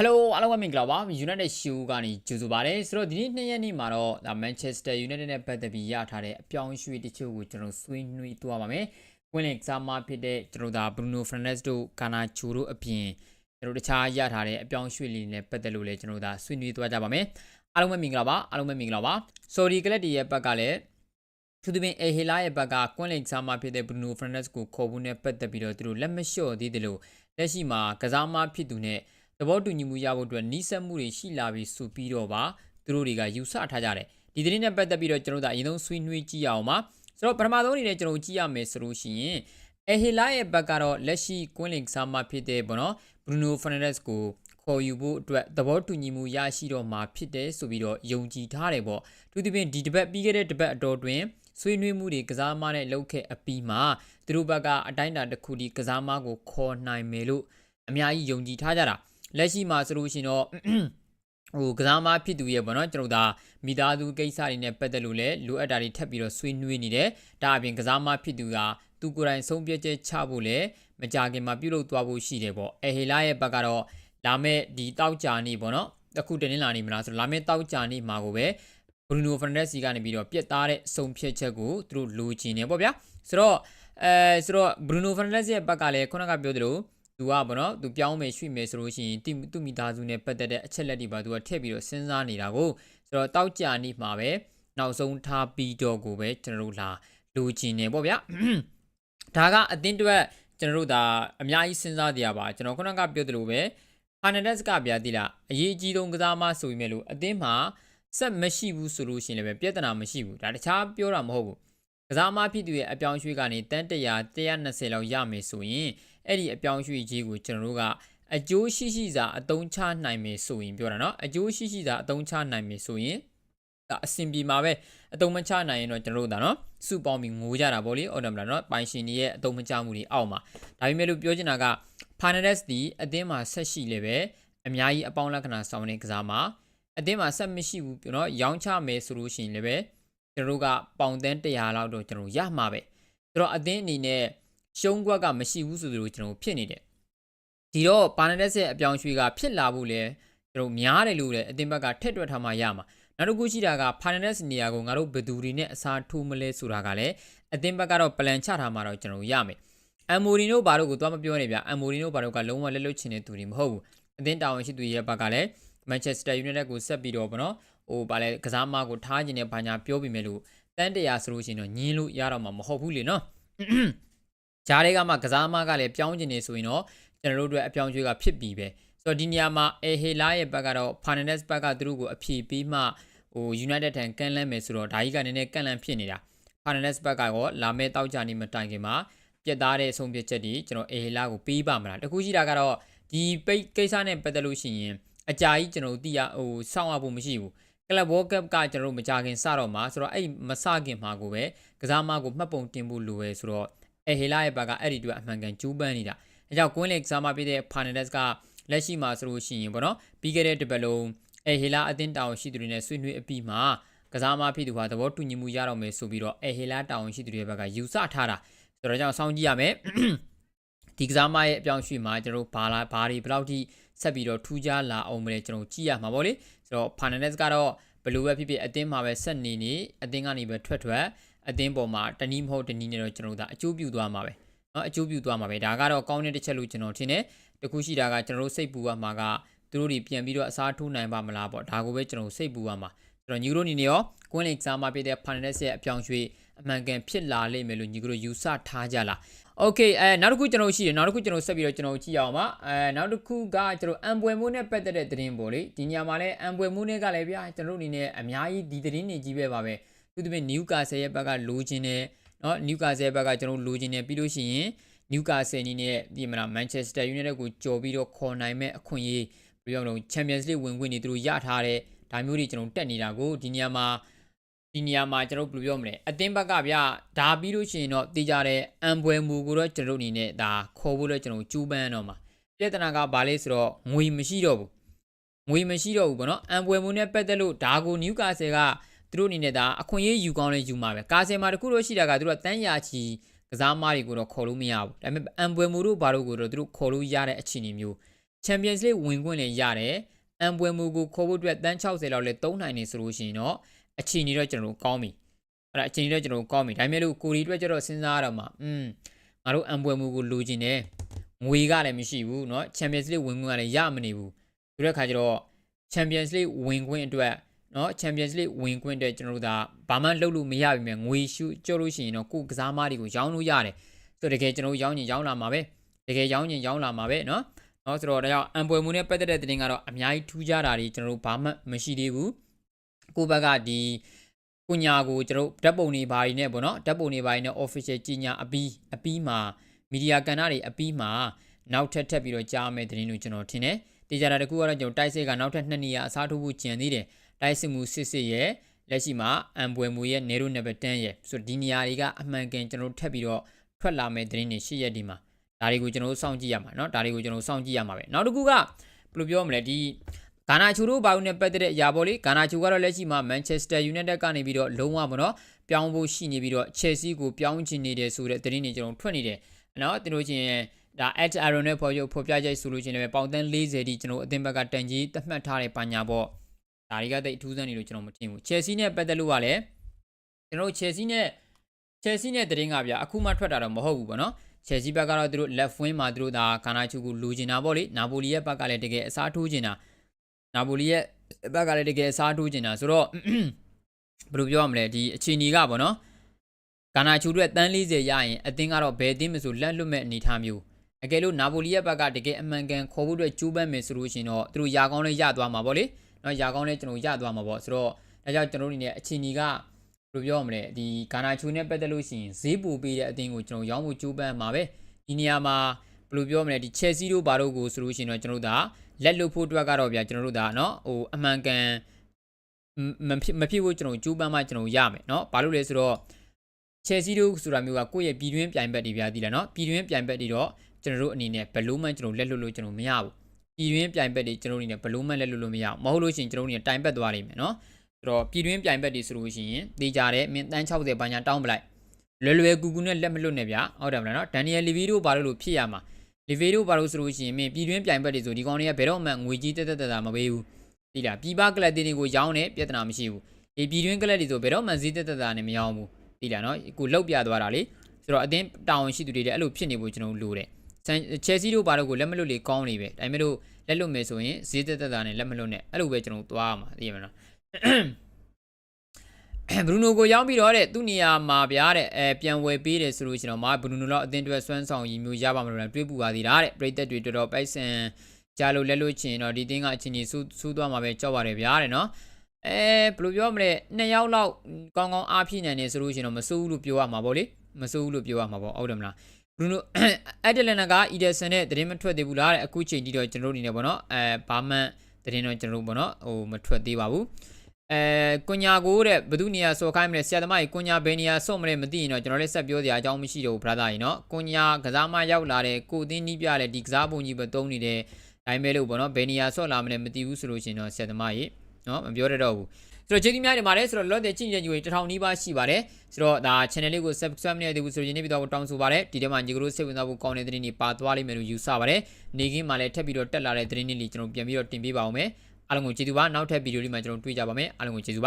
Hello အားလုံးပဲမင်္ဂလာပါ United Show ကနေကြိုဆိုပါရစေဆိုတော့ဒီနေ့နှစ်ရက်နေ့မှာတော့ဒါ Manchester United နဲ့ပတ်သက်ပြီးရထားတဲ့အပြောင်းအရွှေ့တချို့ကိုကျွန်တော်ဆွေးနွေးသွားပါမယ်။ဝင်လင်ကစားမဖြစ်တဲ့ကျွန်တော်ဒါ Bruno Fernandes တို့ Garnacho တို့အပြင်ကျွန်တော်တခြားရထားတဲ့အပြောင်းအရွှေ့လေးနဲ့ပတ်သက်လို့လည်းကျွန်တော်ဒါဆွေးနွေးသွားကြပါမယ်။အားလုံးပဲမင်္ဂလာပါအားလုံးပဲမင်္ဂလာပါ။ Sorry ကလပ်တီရဲ့ဘက်ကလည်းသူတို့ပင်အေဟီလာရဲ့ဘက်ကကွင်းလင်ကစားမဖြစ်တဲ့ Bruno Fernandes ကိုခေါ်ဖို့နဲ့ပတ်သက်ပြီးတော့သူတို့လက်မလျှော့သေးတယ်လို့လက်ရှိမှာကစားမဖြစ်သူနဲ့ သဘောတူညီမှုရဖို့အတွက်နှီးစက်မှုတွေရှိလာပြီးဆိုပြီးတော့ပါသူတို့တွေကယူဆထားကြတယ်ဒီသတင်းနဲ့ပတ်သက်ပြီးတော့ကျွန်တော်တို့အရင်ဆုံးဆွေးနွေးကြည့်ရအောင်ပါဆိုတော့ပထမဆုံးအနေနဲ့ကျွန်တော်ကြည့်ရမယ်ဆိုလို့ရှိရင်အဟီလာရဲ့ဘက်ကတော့လက်ရှိကွင်းလင်ကစားမဖြစ်တဲ့ဘောနော်ဘရူနိုဖာနန်ဒက်စ်ကိုခေါ်ယူဖို့အတွက်သဘောတူညီမှုရရှိတော့မှာဖြစ်တယ်ဆိုပြီးတော့ယုံကြည်ထားတယ်ပေါ့သူဒီပြင်ဒီတပတ်ပြီးခဲ့တဲ့တပတ်အတော်တွင်ဆွေးနွေးမှုတွေကစားမနဲ့လုပ်ခဲ့အပြီးမှာသူတို့ဘက်ကအတိုင်းအတာတစ်ခုဒီကစားမကိုခေါ်နိုင်မယ်လို့အများကြီးယုံကြည်ထားကြတာ လက်ရှိမှာဆိုလို့ရှိရင်တော့ဟိုကစားမဖြစ်သူရဲ့ပေါ့နော်ကျွန်တော်ဒါမိသားစုကိစ္စတွေနဲ့ပတ်သက်လို့လည်းလိုအပ်တာတွေထပ်ပြီးတော့ဆွေးနွေးနေတယ်ဒါအပြင်ကစားမဖြစ်သူကသူကိုယ်တိုင်ဆုံးဖြတ်ချက်ချဖို့လည်းမကြခင်မှာပြုလုပ်သွားဖို့ရှိတယ်ပေါ့အဲဟေလာရဲ့ဘက်ကတော့လာမဲ့ဒီတောက်ကြနေပေါ့နော်အခုတနင်္လာနေ့မလားဆိုလာမဲ့တောက်ကြနေမှာကိုပဲဘရူနိုဖန်ဒက်စီကနေပြီးတော့ပြက်သားတဲ့ဆုံးဖြတ်ချက်ကိုသူတို့လိုချင်နေပေါ့ဗျာဆိုတော့အဲဆိုတော့ဘရူနိုဖန်ဒက်စီရဲ့ဘက်ကလည်းခုနကပြောသလို သူကဗောနော်သူပြောင်းမယ်ရွှေ့မယ်ဆိုလို့ရှိရင်တိသူမိသားစုနဲ့ပတ်သက်တဲ့အချက်လက်တွေပါသူကထည့်ပြီးတော့စဉ်းစားနေတာကိုဆိုတော့တောက်ကြနေမှာပဲနောက်ဆုံးထားပြီးတော့ကိုပဲကျွန်တော်တို့လာလိုချင်နေပေါ့ဗျာဒါကအတင်းတွက်ကျွန်တော်တို့ဒါအများကြီးစဉ်းစားတရားပါကျွန်တော်ခုနကပြောသလိုပဲဟာနဒက်စ်ကဗျာတိလားအရေးကြီးဆုံးကစားမဆိုပြီးမဲ့လို့အတင်းမှာဆက်မရှိဘူးဆိုလို့ရှိရင်လည်းပြဿနာမရှိဘူးဒါတခြားပြောတာမဟုတ်ဘူး ကစားမဖြစ်သူရဲ့အပြောင်းရွှေ့ကနေတန်းတရာ120လောက်ရမယ်ဆိုရင်အဲ့ဒီအပြောင်းရွှေ့ကြီးကိုကျွန်တော်တို့ကအကျိုးရှိရှိစာအသုံးချနိုင်မယ်ဆိုရင်ပြောတာနော်အကျိုးရှိရှိစာအသုံးချနိုင်မယ်ဆိုရင်အဆင်ပြေမှာပဲအသုံးမချနိုင်ရင်တော့ကျွန်တော်တို့ဒါနော်စုပေါင်းပြီးငိုကြတာပေါ့လေအော်တယ်မလားနော်ပိုင်ရှင်တွေရဲ့အသုံးမချမှုတွေအောက်မှာဒါပေမဲ့လို့ပြောချင်တာက finalist ဒီအသင်းမှာဆက်ရှိလည်းပဲအများကြီးအပေါင်းလက္ခဏာဆောင်တဲ့ကစားမှာအသင်းမှာဆက်မရှိဘူးနော်ရောင်းချမယ်ဆိုလို့ရှိရင်လည်းပဲ ကျွန်တော်တို့ကပေါင်သန်း100လောက်တော့ကျွန်တော်ရမှာပဲဆိုတော့အသင်းအနေနဲ့ရှုံးကွက်ကမရှိဘူးဆိုသလိုကျွန်တော်ဖြစ်နေတယ်ဒီတော့ပါနဒက်ရဲ့အပြောင်းရွှေ့ကဖြစ်လာဖို့လဲကျွန်တော်များတယ်လို့လည်းအတင်းဘက်ကထက်တွက်ထားမှရမှာနောက်တစ်ခုရှိတာကဖာနဒက်နေရာကိုငါတို့ဘယ်သူတွေနဲ့အစားထိုးမလဲဆိုတာကလည်းအတင်းဘက်ကတော့ပလန်ချထားမှတော့ကျွန်တော်ရမယ်အမ်မိုရီနိုဘာတို့ကိုသွားမပြောနေဗျအမ်မိုရီနိုဘာတို့ကလုံးဝလက်လွတ်ချင်တဲ့သူတွေမဟုတ်ဘူးအတင်းတာဝန်ရှိသူရဲ့ဘက်ကလည်းမန်ချက်စတာယူနိုက်တက်ကိုဆက်ပြီးတော့ဗောနော် ဟိုဗာလဲကစားမကိုထားခြင်းနဲ့ဘာညာပြောပြီးမယ်လို့တန်းတရာဆိုလို့ရှိရင်တော့ညင်းလို့ရတော့မှာမဟုတ်ဘူးလေနော်ဂျားတွေကမှကစားမကလည်းပြောင်းကျင်နေဆိုရင်တော့ကျွန်တော်တို့အတွက်အပြောင်းရွှေ့ကဖြစ်ပြီပဲဆိုတော့ဒီနေရာမှာအေဟေလာရဲ့ဘက်ကတော့ Fernandes ဘက်ကသူတို့ကိုအဖြေပေးမှဟို United ထံကန်လန့်မယ်ဆိုတော့ဒါကြီးကနည်းနည်းကန်လန့်ဖြစ်နေတာ Fernandes ဘက်ကရောလာမဲတောက်ကြနေမတိုင်ခင်မှာပြက်သားတဲ့ဆုံးဖြတ်ချက်တွေကျွန်တော်အေဟေလာကိုပေးပါမလားတခုရှိတာကတော့ဒီပိတ်ကိစ္စနဲ့ပတ်သက်လို့ရှိရင်အကြာကြီးကျွန်တော်တို့သိရဟိုစောင့်ရဖို့မရှိဘူး ကလပ်ဘောကပ်ကကျွန်တော်တို့မကြခင်စတော့မှာဆိုတော့အဲ့မစခင်မှာကိုပဲကစားမကိုမှတ်ပုံတင်ဖို့လိုပဲဆိုတော့အဲဟေလာရဲ့ဘက်ကအဲ့ဒီအတွက်အမှန်ကန်ကျူးပန်းနေတာအဲကြောင့်ကွင်းလက်ကစားမပြတဲ့ဖာနဒက်စ်ကလက်ရှိမှာဆိုလို့ရှိရင်ပေါ့နော်ပြီးခဲ့တဲ့တပတ်လုံးအဲဟေလာအသင်းတာဝန်ရှိသူတွေနဲ့ဆွေးနွေးအပြီးမှာကစားမဖြစ်သူဟာသဘောတူညီမှုရတော့မယ်ဆိုပြီးတော့အဲဟေလာတာဝန်ရှိသူတွေဘက်ကယူဆထားတာဆိုတော့ကြောင့်စောင့်ကြည့်ရမယ်ဒီကစားမရဲ့အပြောင်းရွှေ့မှာကျွန်တော်ဘာလာဘာတွေဘယ်လောက်ထိ ဆက်ပြီးတော့ထူးခြားလာအောင်မလဲကျွန်တော်ကြည့်ရမှာပေါ့လေဆိုတော့ဖာနဒက်စ်ကတော့ဘယ်လိုပဲဖြစ်ဖြစ်အသင်းမှာပဲဆက်နေနေအသင်းကနေပဲထွက်ထွက်အသင်းပေါ်မှာတနည်းမဟုတ်တနည်းနဲ့တော့ကျွန်တော်တို့ဒါအကျိုးပြုသွားမှာပဲเนาะအကျိုးပြုသွားမှာပဲဒါကတော့ကောင်းတဲ့တစ်ချက်လို့ကျွန်တော်ထင်တယ်တခုရှိတာကကျွန်တော်တို့စိတ်ပူရမှာကသူတို့တွေပြန်ပြီးတော့အစားထိုးနိုင်ပါမလားပေါ့ဒါကိုပဲကျွန်တော်စိတ်ပူရမှာကျွန်တော်ညီတို့အနေနဲ့ရောကွင်းလင်စားမှာပြတဲ့ Fernandes ရဲ့အပြောင်းရွှေ့ အမှန်ကန်ဖြစ်လာလိမ့်မယ်လို့ညီတို့ယူဆထားကြလားโอเคအဲနောက်တစ်ခုကျွန်တော်ရှိတယ်နောက်တစ်ခုကျွန်တော်ဆက်ပြီးတော့ကျွန်တော်ကြည့်အောင်ပါအဲနောက်တစ်ခုကကျွန်တော်အံပွဲမိုးနဲ့ပတ်သက်တဲ့သတင်းပေါ့လေဒီညမှာလဲအံပွဲမိုးနဲ့ကလည်းဗျာကျွန်တော်အနေနဲ့အများကြီးဒီသတင်းတွေကြီးပဲပါပဲသူတို့ပြင်နျူကာဆယ်ရဲ့ဘက်ကလိုချင်တယ်เนาะနျူကာဆယ်ဘက်ကကျွန်တော်လိုချင်တယ်ပြီးလို့ရှိရင်နျူကာဆယ်နီးနဲ့ဒီမလားမန်ချက်စတာယူနိုက်တက်ကိုကြော်ပြီးတော့ခေါ်နိုင်မဲ့အခွင့်အရေးပြီးတော့ချန်ပီယံစ်လိဝင်ခွင့်တွေသူတို့ရထားတဲ့ဒါမျိုးတွေကျွန်တော်တက်နေတာကိုဒီနေရာမှာ ဒီနေရာမှာကျွန်တော်ဘယ်လိုပြောမလဲအတင်းဘက်ကဗျဒါပြီးလို့ရှိရင်တော့တေးကြတဲ့အံပွဲမူကိုတော့ကျွန်တော်အနေနဲ့ဒါခေါ်ဖို့တော့ကျွန်တော်ကျူးပန်းတော့မှာပြဿနာကဘာလဲဆိုတော့ငွေမရှိတော့ဘူးငွေမရှိတော့ဘူးပေါ့နော်အံပွဲမူနဲ့ပတ်သက်လို့ဒါကိုနျူကာဆယ်ကသူတို့အနေနဲ့ဒါအခွင့်အရေးယူကောင်းလဲယူမှာပဲကာဆယ်မှာတခုတော့ရှိတာကသူတို့ကတန်းရာချီကစားမတွေကိုတော့ခေါ်လို့မရဘူးဒါပေမဲ့အံပွဲမူတို့ဘာလို့ကိုတော့သူတို့ခေါ်လို့ရတဲ့အခြေအနေမျိုး Champions League ဝင်ခွင့်လည်းရတယ်အမ်ပွဲမူကိုခေါ်ဖို့အတွက်တန်း60လောက်လည်းသုံးနိုင်နေဆိုလို့ရှိရင်တော့ အချိန်ကြီးတော့ကျွန်တော်တို့ကောင်းပြီအဲ့ဒါအချိန်ကြီးတော့ကျွန်တော်တို့ကောင်းပြီဒါပေမဲ့လို့ကိုရီအတွက်ကျတော့စဉ်းစားရတော့မှอืมငါတို့အမ်ပွဲမူကိုလိုချင်တယ်ငွေကလည်းမရှိဘူးเนาะ Champions League ဝင်ခွင့်ကလည်းရမနေဘူးဆိုတဲ့ခါကျတော့ Champions League ဝင်ခွင့်အတွက်เนาะ Champions League ဝင်ခွင့်အတွက်ကျွန်တော်တို့ဒါဘာမှလုပ်လို့မရပြီမဲ့ငွေရှုကြောက်လို့ရှိရင်တော့ကိုယ်ကစားမတွေကိုရောင်းလို့ရတယ်ဆိုတော့တကယ်ကျွန်တော်တို့ရောင်းရင်ရောင်းလာမှာပဲတကယ်ရောင်းရင်ရောင်းလာမှာပဲเนาะ เนาะဆိုတော့ဒါကြောင့်အံပွဲမှုနဲ့ပတ်သက်တဲ့တင်ကတော့အများကြီးထူးခြားတာတွေကျွန်တော်တို့ဘာမှမရှိသေးဘူး ကိုယ့်ဘက်ကဒီကုညာကိုကျွန်တော်ဓာတ်ပုံတွေဘာတွေနဲ့ပေါ့နော်ဓာတ်ပုံတွေဘာတွေနဲ့ official ကြီးညာအပီးအပီးမှာမီဒီယာကန်တာတွေအပီးမှာနောက်ထပ်ထပ်ပြီးတော့ကြားမယ်တင်လို့ကျွန်တော်ထင်တယ်တေချာတာတကူကတော့ကျွန်တော်တိုက်စစ်ကနောက်ထပ်2နေရာအစားထိုးဖို့ကြံသေးတယ်တိုက်စစ်မှုစစ်စစ်ရဲ့လက်ရှိမှာအံပွဲမှုရဲ့နေရိုနံပါတ်10ရဲ့ဆိုတော့ဒီနေရာတွေကအမှန်ကန်ကျွန်တော်ထပ်ပြီးတော့ထွက်လာမယ်တင်နေရှိရက်ဒီမှာ ဒါတွေကိုကျွန်တော်တို့စောင့်ကြည့်ရမှာเนาะဒါတွေကိုကျွန်တော်တို့စောင့်ကြည့်ရမှာပဲနောက်တစ်ခုကဘယ်လိုပြောမလဲဒီ ဂါနာချူတို့ဘာလို့နဲ့ပတ်သက်တဲ့အရာပေါ့လေဂါနာချူကတော့လက်ရှိမှာမန်ချက်စတာယူနိုက်တက်ကနေပြီးတော့လုံးဝမနော်ပြောင်းဖို့ရှိနေပြီးတော့ချယ်ဆီကိုပြောင်းချင်နေတယ်ဆိုတဲ့သတင်းတွေကျွန်တော်ထွက်နေတယ်နော်တင်လို့ချင်းဒါ at iron နဲ့ဖော်ချုပ်ဖော်ပြချက်ဆိုလို့ချင်းလည်းပေါင်တန်း40တိကျွန်တော်အသင်းဘက်ကတန်ကြီးသတ်မှတ်ထားတဲ့ပညာပေါ့ဒါတွေကတိတ်အထူးဆန်းနေလို့ကျွန်တော်မတင်ဘူးချယ်ဆီနဲ့ပတ်သက်လို့ကလည်းကျွန်တော်ချယ်ဆီနဲ့ချယ်ဆီနဲ့တရင်ကဗျာအခုမှထွက်တာတော့မဟုတ်ဘူးပေါ့နော်ချယ်ဆီဘက်ကတော့သူတို့ left wing မှာသူတို့ဒါကာနာချူကိုလူချင်တာပေါ့လေနာပိုလီရဲ့ဘက်ကလည်းတကယ်အစားထိုးချင်တာ နာပိုလီရဲ့ဘက်ကလည်းတကယ်အစားထိုးချင်တာဆိုတော့ဘယ်လိုပြောရမလဲဒီအချိန်ကြီးကပေါ့နော်ကာနာချူတို့တန်း40ရရင်အသင်းကတော့ဘယ်အသင်းမဆိုလက်လွတ်မဲ့အနေထားမျိုးအကယ်လို့နာပိုလီရဲ့ဘက်ကတကယ်အမှန်ကန်ခေါ်ဖို့အတွက်ကြိုးပမ်းမယ်ဆိုလို့ရှိရင်တော့သူတို့ယာကောင်းလေးရသွားမှာပေါ့လေနော်ယာကောင်းလေးကျွန်တော်ရသွားမှာပေါ့ဆိုတော့ဒါကြောင့်ကျွန်တော်တို့အနေနဲ့အချိန်ကြီးကဘယ်လိုပြောရမလဲဒီဂါနာချူနဲ့ပတ်သက်လို့ရှိရင်ဈေးပိုပေးတဲ့အသင်းကိုကျွန်တော်ရောင်းဖို့ကြိုးပမ်းမှာပဲဒီနေရာမှာဘယ်လိုပြောမလဲဒီ Chelsea တို့ဘာတို့ကိုဆိုလို့ရှိရင်တော့ကျွန်တော်တို့ဒါ လက်လွတ်ဖို့အတွက်ကတော့ဗျာကျွန်တော်တို့ဒါเนาะဟိုအမှန်ကန်မဖြစ်မဖြစ်ဖို့ကျွန်တော်ကြိုးပမ်းမှကျွန်တော်ရမယ်เนาะဘာလို့လဲဆိုတော့ Chelsea တို့ဆိုတာမျိုးကကိုယ့်ရဲ့ပြည်တွင်းပြိုင်ဘက်တွေဗျာဒီလားเนาะပြည်တွင်းပြိုင်ဘက်တွေတော့ကျွန်တော်တို့အနေနဲ့ဘယ်လို့မှကျွန်တော်လက်လွတ်လို့ကျွန်တော်မရဘူးပြည်တွင်းပြိုင်ဘက်တွေကျွန်တော်အနေနဲ့ဘယ်လို့မှလက်လွတ်လို့မရဘူးမဟုတ်လို့ရှိရင်ကျွန်တော်အနေနဲ့တိုင်ပတ်သွားလိမ့်မယ်เนาะ ဆိုတော့ပြည်တွင်းပြိုင်ဘက်တွေဆိုလို့ရှိရင်တေးကြတယ်မင်းတန်း60ဘာညာတောင်းပလိုက်လွယ်လွယ်ကူကူနဲ့လက်မလွတ်နဲ့ဗျာဟုတ်တယ်မလားနော်ဒန်နီယယ်လီဗီတို့ဘာလို့လို့ဖြစ်ရမှာလီ ဗီတို့ဘာလို့ဆိုလို့ရှိရင်မင်းပြည်တွင်းပြိုင်ဘက်တွေဆိုဒီကောင်တွေကဘယ်တော့မှငွေကြီးတက်တက်တက်တာမပေးဘူးဒီလားပြည်ပကလပ်တွေကိုရောင်းနေပြဿနာမရှိဘူးဒီပြည်တွင်းကလပ်တွေဆိုဘယ်တော့မှဈေးတက်တက်တာနဲ့မရောင်းဘူးဒီလားနော်ကိုလောက်ပြသွားတာလေဆိုတော့အတင်းတာဝန်ရှိသူတွေလည်းအဲ့လိုဖြစ်နေဖို့ကျွန်တော်လိုတယ်ချယ်ဆီတို့ဘာလို့ကိုလက်မလွတ်လေကောင်းနေပဲဒါပေမဲ့လို့လက်လွတ်မယ်ဆိုရင်ဈေးတက်တက်တာနဲ့လက်မလွတ်နဲ့အဲ့လိုပဲကျွန်တော်သွားရမှာသိရမလား ဘရူနိုကိုရောင်းပြီးတော့တဲ့သူ့နေရာမှာဗျာတဲ့အဲပြန်ဝယ်ပေးတယ်ဆိုလို့ကျွန်တော်မှာဘရူနိုတော့အသင်းအတွက်ဆွမ်းဆောင်ရည်မျိုးရပါမလို့လဲတွေးပူပါသေးတာတဲ့ပရိသတ်တွေတော်တော်ပိုက်ဆန်ကြားလို့လက်လို့ချင်တော့ဒီတင်းကအချင်းကြီးစူးစူးသွားမှာပဲကြောက်ပါတယ်ဗျာတဲ့နော်အဲဘယ်လိုပြောမလဲနှစ်ယောက်လောက်ကောင်းကောင်းအားဖြည့်နိုင်နေဆိုလို့ကျွန်တော်မစိုးဘူးလို့ပြောရမှာပေါ့လေမစိုးဘူးလို့ပြောရမှာပေါ့ဟုတ်တယ်မလားဘရူနိုအက်ဒလန်နာကအီဒယ်ဆန်နဲ့သတင်းမထွက်သေးဘူးလားတဲ့အခုချိန်ထိတော့ကျွန်တော်တို့အနေနဲ့ပေါ့နော်အဲဘာမှသတင်းတော့ကျွန်တော်တို့ပေါ့နော်ဟိုမထွက်သေးပါဘူး အဲကွန်ညာကိုတဲ့ဘယ်သူနေရာဆော့ခိုင်းမလဲဆရာသမားကြီးကွန်ညာဘယ်နေရာဆော့မလဲမသိရင်တော့ကျွန်တော်လည်းဆက်ပြောစရာအကြောင်းမရှိတော့ဘူး brother ကြီးနော်ကွန်ညာကစားမရောက်လာတဲ့ကိုသင်းနီးပြတဲ့ဒီကစားပုံကြီးပဲတုံးနေတယ်ဒါပေမဲ့လို့ပေါ့နော်ဘယ်နေရာဆော့လာမလဲမသိဘူးဆိုလို့ရှင်တော့ဆရာသမားကြီးနော်မပြောတတ်တော့ဘူးဆိုတော့ကျေးဇူးများတင်ပါတယ်ဆိုတော့လော့တဲ့ချင်းချင်းကြီးတွေ1000နီးပါးရှိပါတယ်ဆိုတော့ဒါ channel လေးကို subscribe နဲ့တူဆိုရင်နေ့ပြီးတော့တောင်းဆိုပါတယ်ဒီထဲမှာညီကလေးစိတ်ဝင်စားဖို့ကောင်းတဲ့သတင်းတွေပါသွားလိမ့်မယ်လို့ယူဆပါတယ်နေကင်းမှာလည်းထပ်ပြီးတော့တက်လာတဲ့သတင်းတွေကျွန်တော်ပြန်ပြီးတော့တင်ပေးပါအောင်မယ် အားလုံးကိုကျေးဇူးပါနောက်ထပ်ဗီဒီယိုလေးမှာကျွန်တော်တွေ့ကြပါမယ်အားလုံးကိုကျေးဇူးပါ